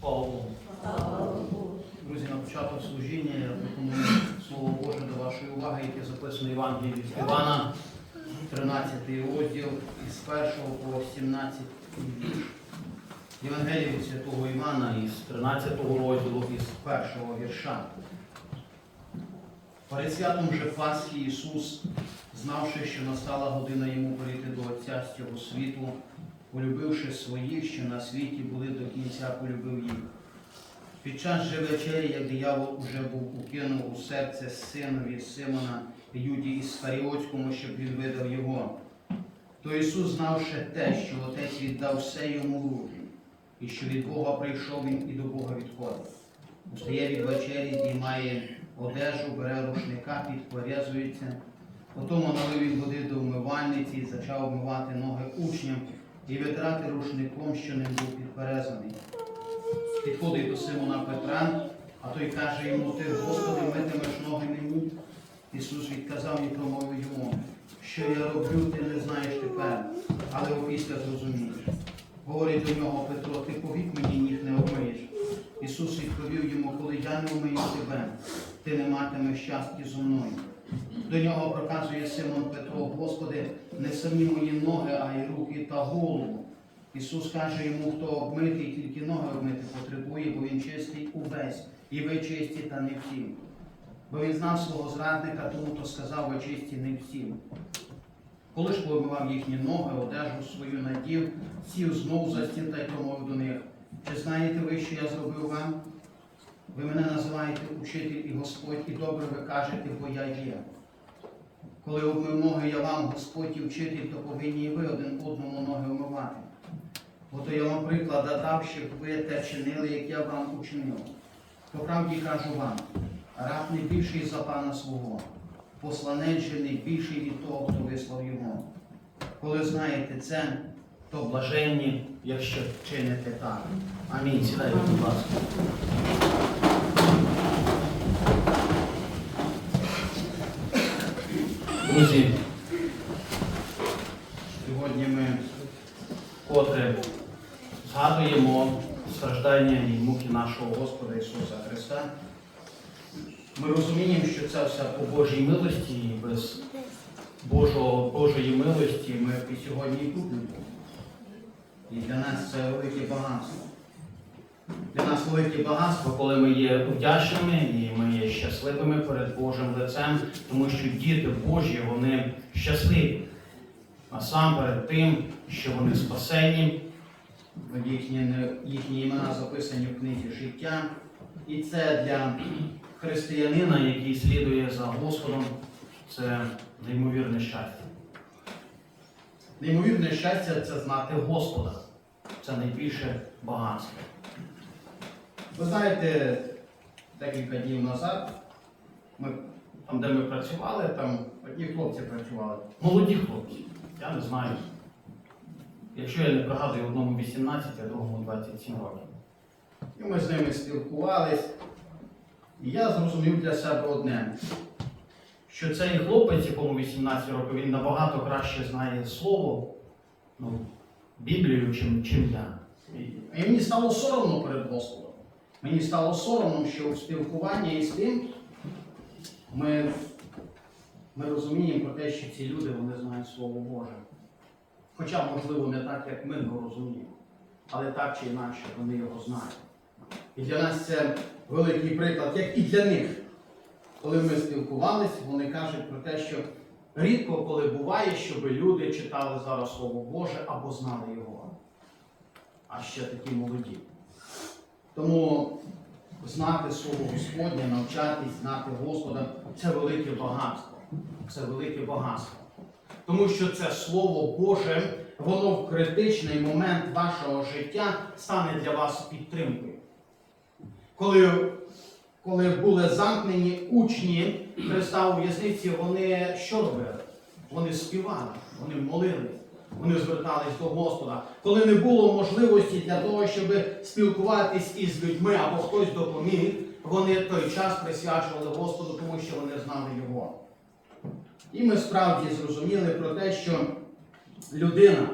Слава Богу. Друзі, на початок служіння я пропоную Слово Боже до вашої уваги, яке записано в Євангелії від Івана, 13 розділ із 1 по 17 вірш. Євангелія від Святого Івана із 13 розділу із 1 вірша. Перед святом же Пасхи Ісус, знавши, що настала година йому прийти до Отця з цього світу, полюбивши своїх, що на світі були до кінця, полюбив їх. Під час же вечері, як диявол уже був укинув у серце синові Симона Юді Іскаріотському, щоб він видав його, то Ісус, знавши те, що Отець віддав все йому в руки, і що від Бога прийшов він і до Бога відходив. Устає від вечері, здіймає одежу, бере рушника, підпорязується, Потім від води до вмивальниці і почав вмивати ноги учням і витрати рушником, що ним був підперезаний. Підходить до Симона Петра, а той каже йому, ти, Господи, митимеш ноги мені. Ісус відказав і промовив йому, що я роблю, ти не знаєш тепер, але опісля зрозумієш. Говорить до нього Петро, ти повік мені ніг не обмиєш. Ісус відповів йому, коли я не вмию тебе, ти не матимеш щастя зо мною. До нього проказує Симон Петро, Господи, не самі мої ноги, а й руки та голову. Ісус каже йому, хто обмитий, тільки ноги обмити потребує, бо він чистий увесь, і ви чисті, та не всі. Бо він знав свого зрадника, тому то сказав, ви чисті не всі. Коли ж помивав їхні ноги, одежу свою надів, сів знову за стін та й промовив до них. Чи знаєте ви, що я зробив вам? Ви мене називаєте учитель і Господь, і добре ви кажете, бо я є. Коли обмив ноги я вам, Господь і вчитель, то повинні і ви один одному ноги вмивати. Бо то я вам приклад дав, щоб ви те чинили, як я вам учинив. По правді кажу вам, раб не більший за пана свого, посланець же не більший від того, хто вислав його. Коли знаєте це, то блаженні, якщо чините так. Амінь. Сідайте, будь ласка. Друзі, сьогодні ми вкотре згадуємо страждання і муки нашого Господа Ісуса Христа. Ми розуміємо, що це все по Божій милості і без Божого, Божої милості ми і сьогодні тут не були. І для нас це велике багатство. Для нас велике багатство, коли ми є вдячними і ми є щасливими перед Божим лицем, тому що діти Божі, вони щасливі. А сам перед тим, що вони спасені, їхні, їхні імена записані в книзі життя. І це для християнина, який слідує за Господом, це неймовірне щастя. Неймовірне щастя це знати Господа. Це найбільше багатство. Ви знаєте, декілька днів назад, ми, там, де ми працювали, там одні хлопці працювали. Молоді хлопці, я не знаю. Якщо я не пригадую, одному 18, а другому 27 років. І ми з ними спілкувались. І я зрозумів для себе одне, що цей хлопець, якому 18 років, він набагато краще знає слово, ну, Біблію, чим, чим я. І, мені стало соромно перед Господом. Мені стало соромно, що в спілкуванні із тим ми, ми розуміємо про те, що ці люди вони знають Слово Боже. Хоча, можливо, не так, як ми його розуміємо, але так чи інакше вони його знають. І для нас це великий приклад, як і для них. Коли ми спілкувалися, вони кажуть про те, що рідко коли буває, щоб люди читали зараз Слово Боже або знали його. А ще такі молоді. Тому знати Слово Господнє, навчатись, знати Господа це велике багатство. Це велике багатство. Тому що це Слово Боже, воно в критичний момент вашого життя стане для вас підтримкою. Коли, коли були замкнені учні Христа у в'язниці, вони що робили? Вони співали, вони молились. Вони звертались до Господа. Коли не було можливості для того, щоб спілкуватись із людьми або хтось допоміг, вони той час присвячували Господу, тому що вони знали Його. І ми справді зрозуміли про те, що людина,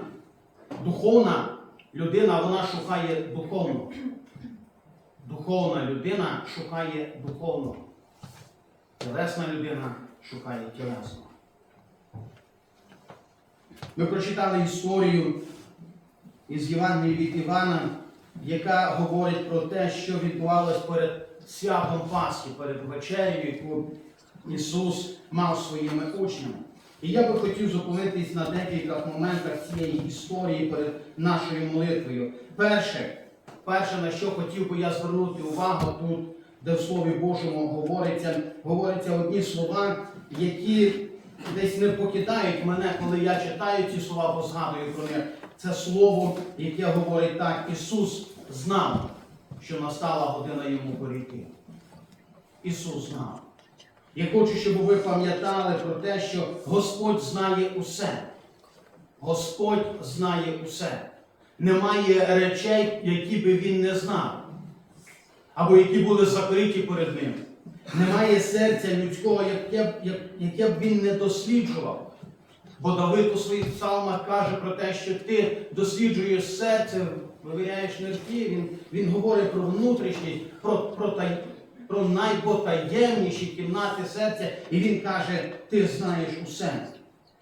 духовна людина, вона шукає духовного. духовна людина шукає духовного. Тілесна людина шукає тілесного. Ми прочитали історію із Євангелії від Івана, яка говорить про те, що відбувалось перед святом Пасхи, перед вечерею, яку Ісус мав своїми учнями. І я би хотів зупинитись на декілька моментах цієї історії перед нашою молитвою. Перше, перше, на що хотів би я звернути увагу тут, де в Слові Божому говориться, говориться одні слова, які десь не покидають мене, коли я читаю ці слова, бо згадую про них. Це слово, яке говорить так: Ісус знав, що настала година йому перейти. Ісус знав. Я хочу, щоб ви пам'ятали про те, що Господь знає усе. Господь знає усе. Немає речей, які би він не знав, або які були закриті перед ним. Немає серця людського, яке б, як- яке б він не досліджував. Бо Давид у своїх псалмах каже про те, що ти досліджуєш серце, вивіряєш нирки, він, він говорить про внутрішність, про, про, тай, про найпотаємніші кімнати серця, і він каже, ти знаєш усе.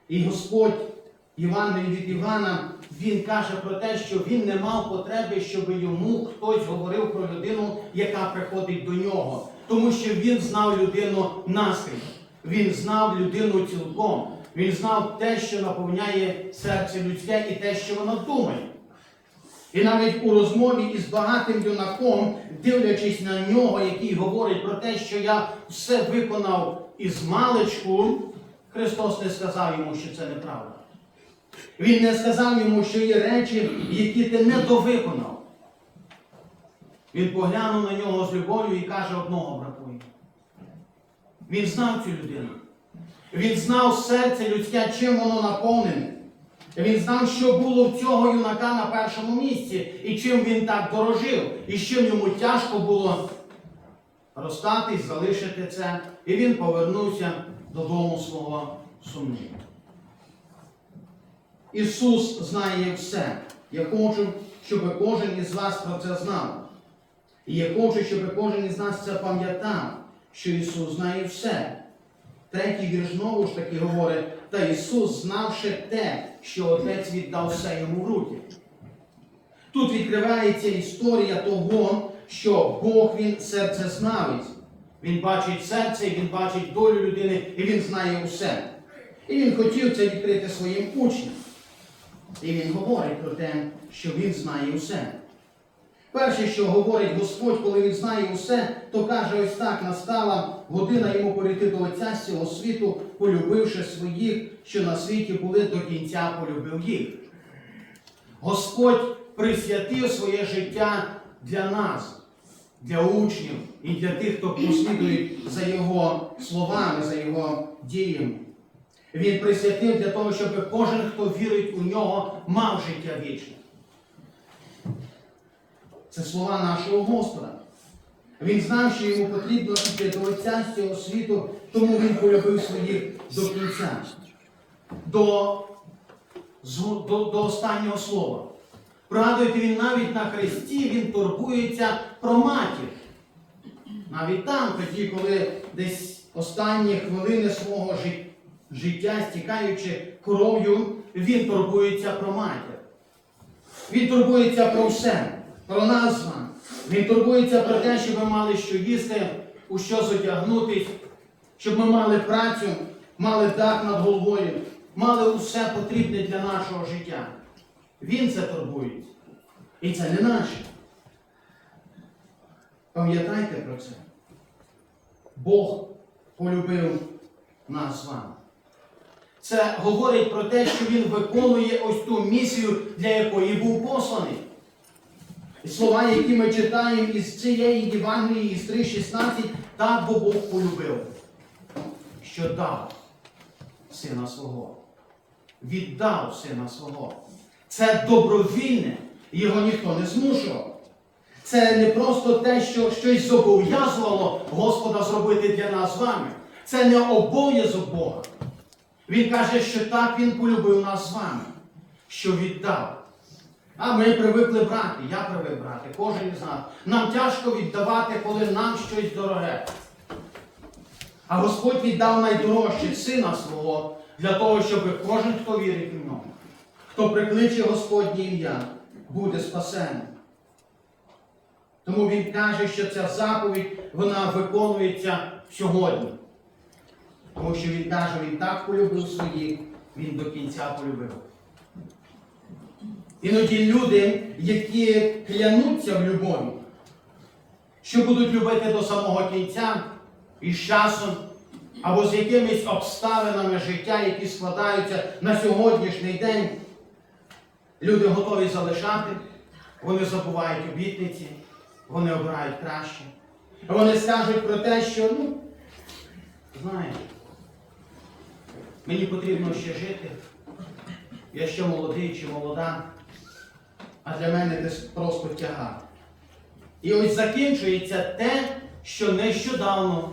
І Господь, Євангелій від Івана, він каже про те, що він не мав потреби, щоб йому хтось говорив про людину, яка приходить до нього. Тому що він знав людину наскрізь. Він знав людину цілком. Він знав те, що наповняє серце людське, і те, що воно думає. І навіть у розмові із багатим юнаком, дивлячись на нього, який говорить про те, що я все виконав із маличку, Христос не сказав йому, що це неправда. Він не сказав йому, що є речі, які ти не довиконав. Він поглянув на нього з любов'ю і каже, одного бракує. Він знав цю людину. Він знав серце людське, чим воно наповнене. Він знав, що було в цього юнака на першому місці, і чим він так дорожив, і з чим йому тяжко було розстатись, залишити це. І він повернувся додому свого сумніву. Ісус знає все. Я хочу, щоб кожен із вас про це знав. І я хочу, щоб кожен із нас це пам'ятав, що Ісус знає все. Третій вірш знову ж таки говорить, та Ісус, знавши те, що Отець віддав все йому в руки. Тут відкривається історія того, що Бог Він серцезнавець. Він бачить серце, Він бачить долю людини, і Він знає усе. І він хотів це відкрити своїм учням. І він говорить про те, що він знає усе. Перше, що говорить Господь, коли він знає усе, то каже ось так: настала година йому перейти до Отця з цього світу, полюбивши своїх, що на світі були до кінця, полюбив їх. Господь присвятив своє життя для нас, для учнів і для тих, хто послідує за Його словами, за Його діями. Він присвятив для того, щоб кожен, хто вірить у нього, мав життя вічне. Це слова нашого Господа. Він знав, що йому потрібно йти до Отця з цього світу, тому він полюбив своїх до кінця, до, до, до останнього слова. Пригадуєте, він навіть на хресті він турбується про матір. Навіть там, тоді, коли десь останні хвилини свого життя, стікаючи кров'ю, він турбується про матір. Він турбується про все, про нас з вами. Він турбується про те, щоб ми мали що їсти, у що зодягнутись, щоб ми мали працю, мали дах над головою, мали усе потрібне для нашого життя. Він це турбується. І це не наше. Пам'ятайте про це. Бог полюбив нас з вами. Це говорить про те, що він виконує ось ту місію, для якої був посланий. Слова, які ми читаємо із цієї Євангелії, із 3.16, так бо Бог полюбив, що дав сина свого. Віддав сина свого. Це добровільне, його ніхто не змушував. Це не просто те, що щось зобов'язувало Господа зробити для нас з вами. Це не обов'язок Бога. Він каже, що так Він полюбив нас з вами, що віддав. А ми привикли брати, я привик брати, кожен із нас. Нам тяжко віддавати, коли нам щось дороге. А Господь віддав найдорожче сина свого для того, щоб кожен, хто вірить в нього, хто прикличе Господнє ім'я, буде спасеним. Тому він каже, що ця заповідь вона виконується сьогодні. Тому що він каже, він так полюбив своїх, він до кінця полюбив. Іноді люди, які клянуться в любові, що будуть любити до самого кінця і з часом, або з якимись обставинами життя, які складаються на сьогоднішній день, люди готові залишати, вони забувають обітниці, вони обирають краще. Вони скажуть про те, що, ну, знаєш, мені потрібно ще жити. Я ще молодий чи молода, а для мене це просто тягар. І ось закінчується те, що нещодавно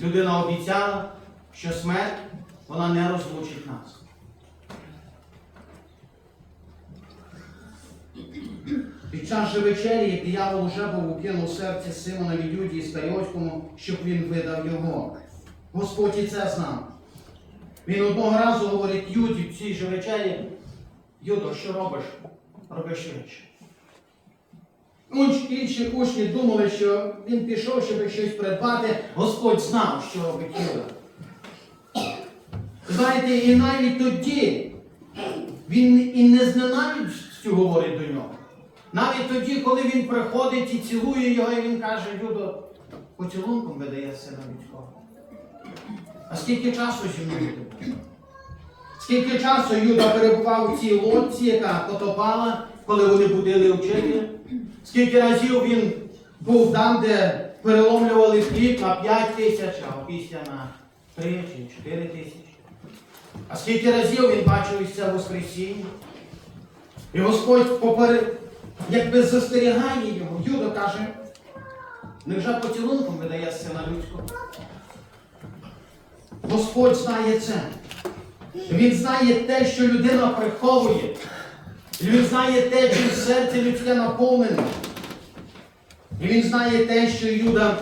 людина обіцяла, що смерть вона не розлучить нас. Під час же вечері диявол уже був укинув серце Симонові Юді Іскаріотському, щоб він видав його. Господь і це знав. Він одного разу говорить Юді в цій же вечері, Юдо, що робиш? Уч- Інші учні думали, що він пішов, щоб щось придбати. Господь знав, що робить Юда. Знаєте, і навіть тоді він і не зненавистю говорить до нього. Навіть тоді, коли він приходить і цілує його, і він каже, Юдо, поцілунком видає сина людського. А скільки часу зі мною? Скільки часу Юда перебував у цій лодці, яка потопала, коли вони будили вчителя? Скільки разів він був там, де переломлювали хліб на 5 тисяч, а після на 3 чи 4 тисячі? А скільки разів він бачив із Воскресіння? І Господь поперед, якби застерігає його, Юда каже, невже поцілунком видає сина людського? Господь знає це. Він знає те, що людина приховує. Він знає те, чим серце людське наповнене. І він знає те, що Юда,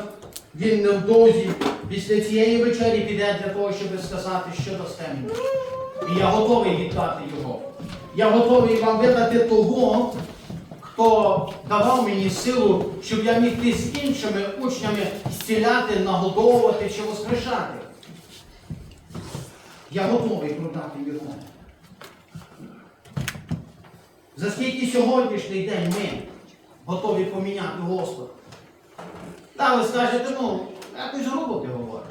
він невдовзі після цієї вечері піде для того, щоб сказати, що дасте мені. І я готовий віддати його. Я готовий вам видати того, хто давав мені силу, щоб я міг йти з іншими учнями зціляти, нагодовувати чи воскрешати. Я готовий продати його. За скільки сьогоднішній день ми готові поміняти Господа? Та ви скажете, ну, якось грубо ти говориш.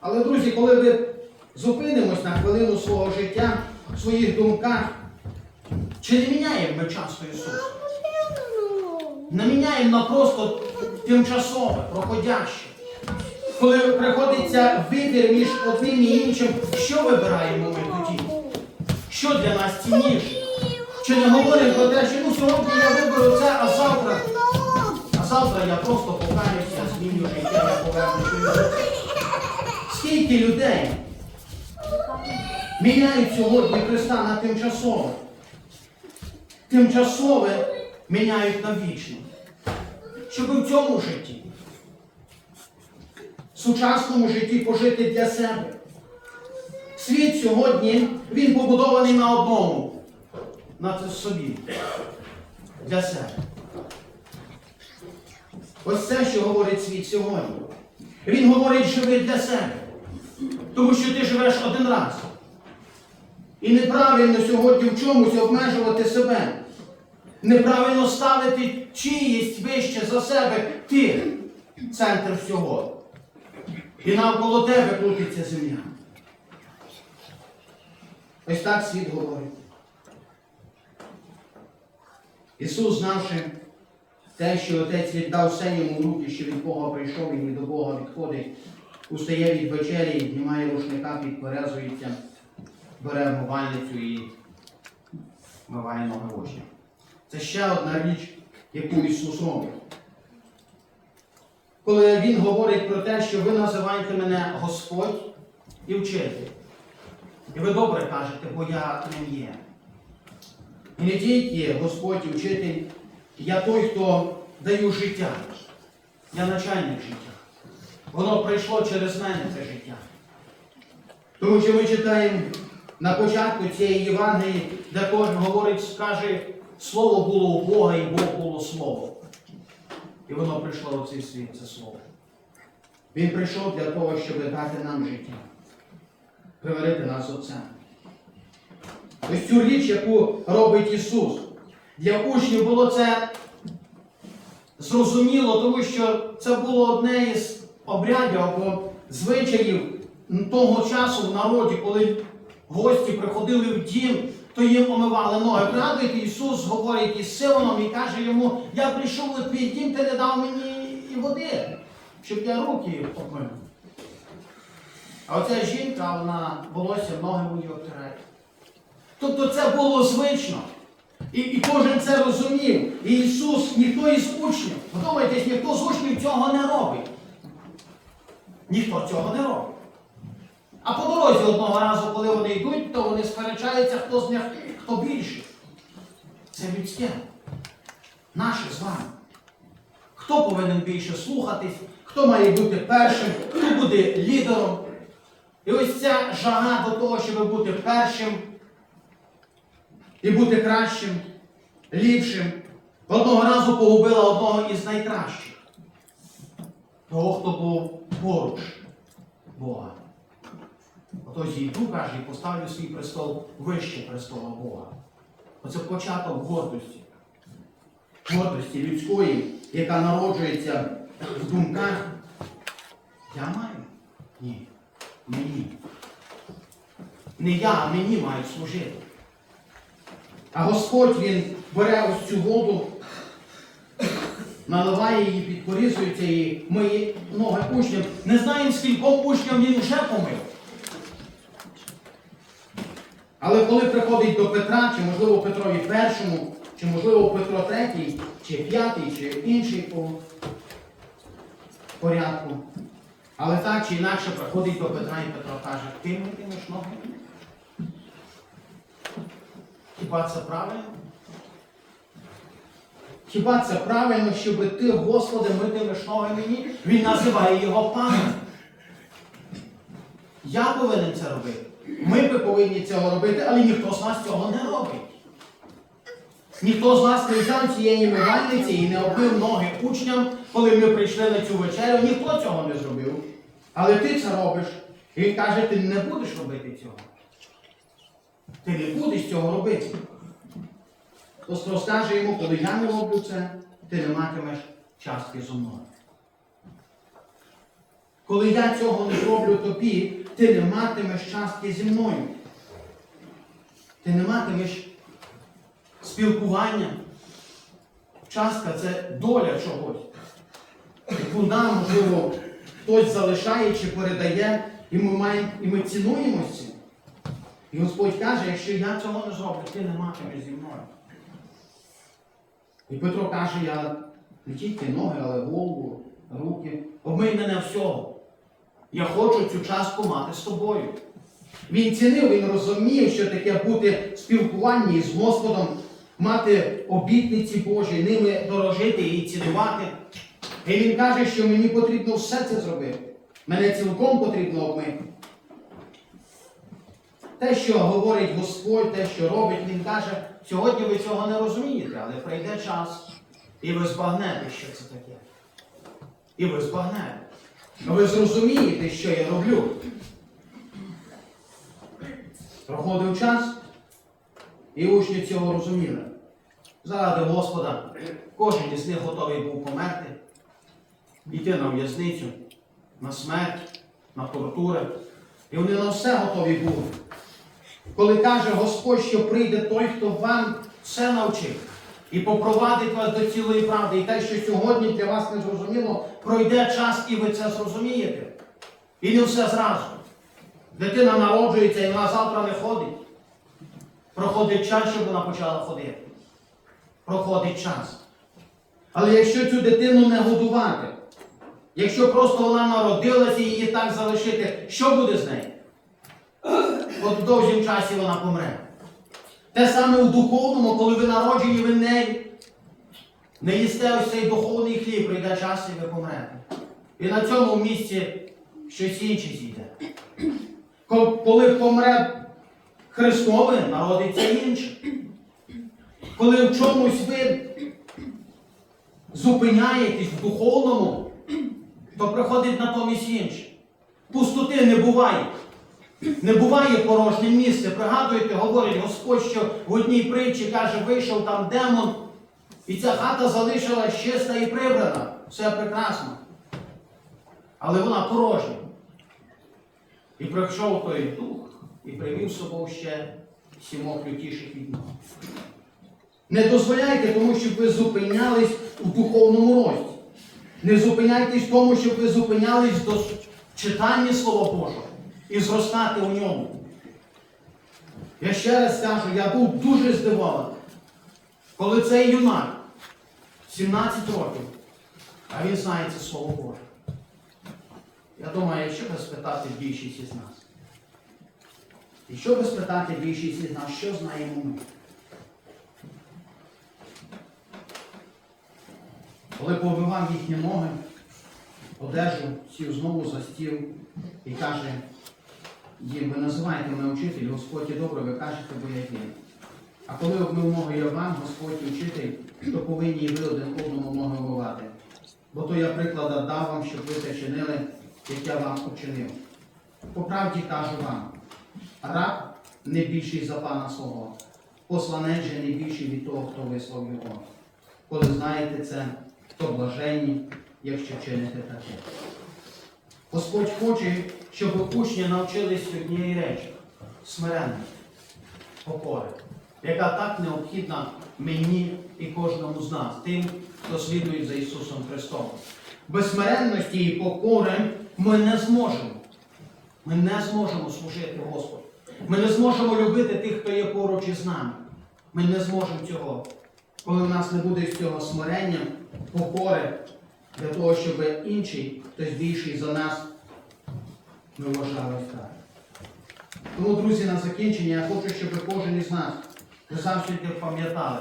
Але, друзі, коли ми зупинимось на хвилину свого життя, в своїх думках, чи не міняємо ми часто Ісуса? Не міняємо на просто тимчасове, проходяще. Коли приходиться вибір між одним і іншим, що вибираємо ми тоді? Що для нас цінніше? Чи не говоримо про те, що ну сьогодні я виберу це, а завтра, а завтра я просто покаюся, зміню життя, я повернуся. Скільки людей міняють сьогодні Христа на тимчасове? Тимчасове міняють на вічне. Щоб в цьому житті сучасному житті пожити для себе. Світ сьогодні, він побудований на одному. На собі. Для себе. Ось це, що говорить світ сьогодні. Він говорить, живи для себе. Тому що ти живеш один раз. І неправильно сьогодні в чомусь обмежувати себе. Неправильно ставити чиїсть вище за себе ти центр всього. І навколо тебе крутиться земля. Ось так світ говорить. Ісус, знавши те, що Отець віддав все йому в руки, що від Бога прийшов і до Бога відходить, устає від вечері, знімає рушника, підперезується, бере вмивальницю і вмиває ноги очі. Це ще одна річ, яку Ісус робить. Коли Він говорить про те, що ви називаєте мене Господь і вчитель. І ви добре кажете, бо я ним є. І не тільки Господь і вчитель, я той, хто даю життя. Я начальник життя. Воно прийшло через мене це життя. Тому що ми читаємо на початку цієї Євангелії, де кожен говорить, скаже, слово було у Бога і Бог було слово. І воно прийшло в цей світ, це слово. Він прийшов для того, щоб дати нам життя, примирити нас з Отцем. Ось цю річ, яку робить Ісус. Для учнів було це зрозуміло, тому що це було одне із обрядів або звичаїв того часу в народі, коли гості приходили в дім, то їм омивали ноги. Пригадуєте, Ісус говорить із Симоном і каже йому, я прийшов у твій дім, ти не дав мені і води, щоб я руки помив. А оця жінка, вона волосся ноги мої обтирає. Тобто це було звично. І, і кожен це розумів. І Ісус, ніхто із учнів, подумайтесь, ніхто з учнів цього не робить. Ніхто цього не робить. А по дорозі одного разу, коли вони йдуть, то вони сперечаються, хто з них хто більший. Це людське. Наше з вами. Хто повинен більше слухатись, хто має бути першим, хто буде лідером. І ось ця жага до того, щоб бути першим і бути кращим, ліпшим, одного разу погубила одного із найкращих. Того, хто був поруч Бога. Ото зійду, каже, і поставлю свій престол вище престола Бога. Оце початок гордості. Гордості людської, яка народжується в думках. Я маю? Ні. Мені. Не я, а мені мають служити. А Господь Він бере ось цю воду, наливає її, підпорізується і миє ноги учням. Не знаємо, скільком учням він вже помив. Але коли приходить до Петра, чи можливо Петрові першому, чи можливо Петро третій, чи п'ятий, чи інший по порядку. Але так чи інакше приходить до Петра і Петро каже, ти митимеш ноги? Хіба це правильно? Хіба це правильно, щоб ти, Господи, митимеш ноги мені? Він називає його паном. Я повинен це робити. Ми би повинні цього робити, але ніхто з нас цього не робить. Ніхто з нас не взяв цієї мивальниці і не оббив ноги учням, коли ми прийшли на цю вечерю. Ніхто цього не зробив. Але ти це робиш. І він каже, ти не будеш робити цього. Ти не будеш цього робити. Хтось скаже йому, коли я не роблю це, ти не матимеш частки зо мною. Коли я цього не зроблю тобі, ти не матимеш частки зі мною. Ти не матимеш спілкування. Частка це доля чогось. Яку нам, можливо, хтось залишає чи передає, і ми, маємо, і ми цінуємо цим. І Господь каже, якщо я цього не зроблю, ти не матимеш зі мною. І Петро каже, я не тільки ноги, але голову, руки. Обмий мене всього. Я хочу цю частку мати з тобою. Він цінив, він розумів, що таке бути в спілкуванні з Господом, мати обітниці Божі, ними дорожити і цінувати. І він каже, що мені потрібно все це зробити. Мене цілком потрібно обмити. Те, що говорить Господь, те, що робить, Він каже, сьогодні ви цього не розумієте, але прийде час, і ви збагнете, що це таке. І ви збагнете. Ви зрозумієте, що я роблю. Проходив час, і учні цього розуміли. Заради Господа кожен із них готовий був померти, йти на в'язницю, на смерть, на тортури. І вони на все готові були. Коли каже Господь, що прийде той, хто вам все навчив і попровадить вас до цілої правди, і те, що сьогодні для вас не зрозуміло, пройде час і ви це зрозумієте. І не все зразу. Дитина народжується і вона завтра не ходить. Проходить час, щоб вона почала ходити. Проходить час. Але якщо цю дитину не годувати, якщо просто вона народилася і її так залишити, що буде з нею? От в довгім часі вона помре. Те саме у духовному, коли ви народжені, ви не, не їсте ось цей духовний хліб, прийде час і ви помрете. І на цьому місці щось інше зійде. Коли помре Христове, народиться інше. Коли в чомусь ви зупиняєтесь в духовному, то приходить натомість інше. Пустоти не буває. Не буває порожнє місце. Пригадуєте, говорить Господь, що в одній притчі каже, вийшов там демон, і ця хата залишилась чиста і прибрана. Все прекрасно. Але вона порожня. І прийшов той дух і привів з собою ще сімох лютіших від нього. Не дозволяйте тому, щоб ви зупинялись у духовному рості. Не зупиняйтесь тому, щоб ви зупинялись до читання Слова Божого і зростати у ньому. Я ще раз скажу, я був дуже здивований, коли цей юнак 17 років, а він знає це Слово Боже. Я думаю, якщо би спитати більшість із нас. Якщо би спитати більшість із нас, що знаємо ми? Коли побивав їхні ноги, одежу, сів знову за стіл і каже їм, ви називаєте мене учитель, Господь є добре, ви кажете, бо я є. А коли ноги я вам, Господь і учитель, то повинні ви один одному ноги обмивати. Бо то я приклада дав вам, щоб ви це чинили, як я вам учинив. По правді кажу вам, раб не більший за пана свого, посланець же не більший від того, хто вислав його. Коли знаєте це, то блаженні, якщо чините таке. Господь хоче, щоб учні навчились однієї речі смиренності, покори, яка так необхідна мені і кожному з нас, тим, хто слідує за Ісусом Христом. Без смиренності і покори ми не зможемо. Ми не зможемо служити Господу. Ми не зможемо любити тих, хто є поруч із нами. Ми не зможемо цього, коли в нас не буде цього смирення, покори, для того, щоб інший, хтось більший за нас, ми вважали так. Тому, друзі, на закінчення я хочу, щоб кожен із нас ви завжди пам'ятали,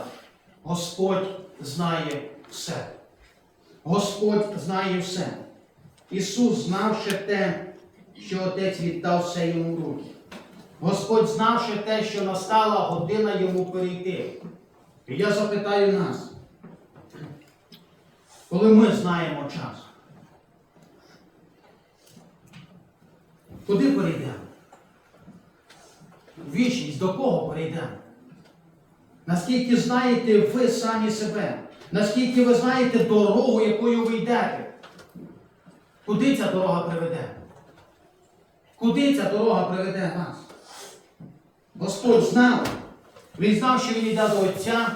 Господь знає все. Господь знає все. Ісус знав ще те, що Отець віддав все йому в руки. Господь знав ще те, що настала година йому перейти. І я запитаю нас, коли ми знаємо час, куди перейдемо? Вічність до кого перейдемо? Наскільки знаєте ви самі себе? Наскільки ви знаєте дорогу, якою ви йдете? Куди ця дорога приведе? Куди ця дорога приведе нас? Господь знав. Він знав, що він йде до Отця.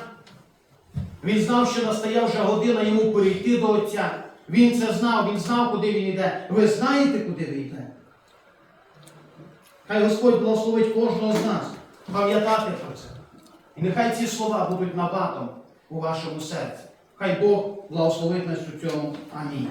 Він знав, що настає вже година йому перейти до Отця. Він це знав, він знав, куди він йде. Ви знаєте, куди ви йде? Хай Господь благословить кожного з нас пам'ятати про це. І нехай ці слова будуть набатом у вашому серці. Хай Бог благословить нас у цьому. Амінь.